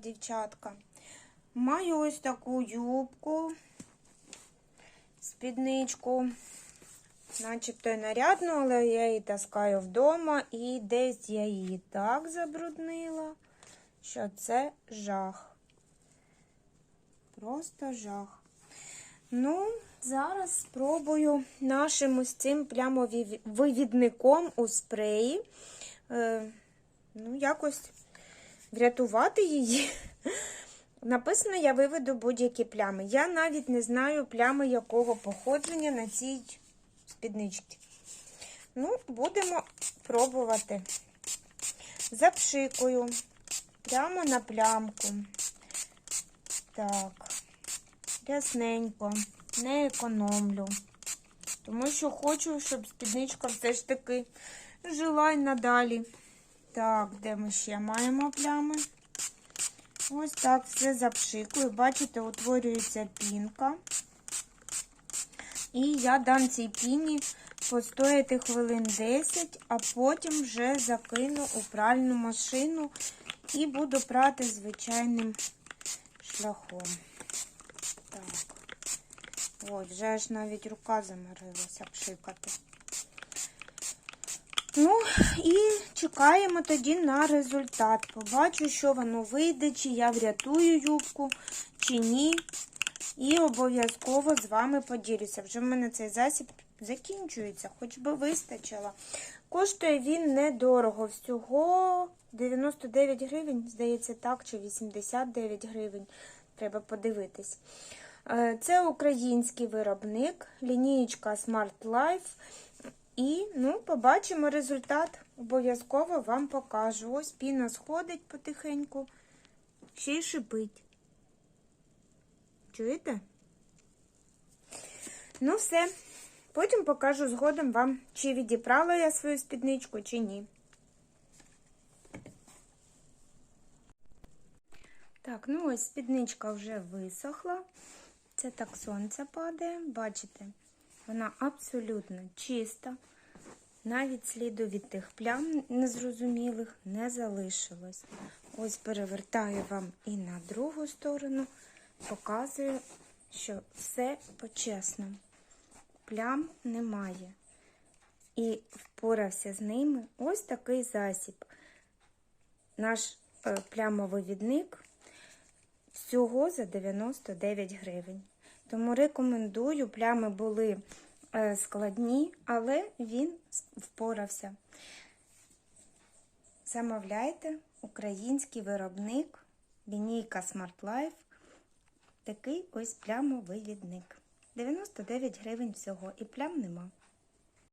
дівчатка. Маю ось таку юбку, спідничку, начебто нарядну, але я її таскаю вдома і десь я її так забруднила, що це жах. Просто жах. Ну, зараз спробую нашим ось цим плямовивідником у спреї. Е, ну, якось врятувати її. Написано, я виведу будь-які плями. Я навіть не знаю плями якого походження на цій спідничці. Ну, будемо пробувати. Запшикую прямо на плямку. Так, рясненько, не економлю. Тому що хочу, щоб спідничка все ж таки жила й надалі. Так, де ми ще маємо плями? Ось так все запшикую. Бачите, утворюється пінка. І я дам цій піні постояти хвилин 10, а потім вже закину у пральну машину і буду прати звичайним шляхом. Так. Ось, вже аж навіть рука заморилася пшикати. Ну, і чекаємо тоді на результат. Побачу, що воно вийде, чи я врятую юбку, чи ні. І обов'язково з вами поділюся. Вже в мене цей засіб закінчується, хоч би вистачило. Коштує він недорого. Всього 99 гривень, здається, так, чи 89 гривень. Треба подивитись. Е, Це український виробник, лінієчка Smart Life. І, ну, побачимо результат. Обов'язково вам покажу. Ось піна сходить потихеньку, ще й шипить. Чуєте? Ну, все. Потім покажу згодом вам, чи відібрала я свою спідничку, чи ні. Так, ну ось спідничка вже висохла. Це так сонце падає, бачите? Вона абсолютно чиста. Навіть сліду від тих плям незрозумілих не залишилось. Ось перевертаю вам і на другу сторону, показую, що все по-чесному. Плям немає. І впорався з ними ось такий засіб. Наш е, плямовивідник всього за 99 гривень. Тому рекомендую, плями були е, складні, але він впорався. Замовляйте український виробник, лінійка Smart Life. Такий ось плямовивідник. 99 гривень всього і плям нема.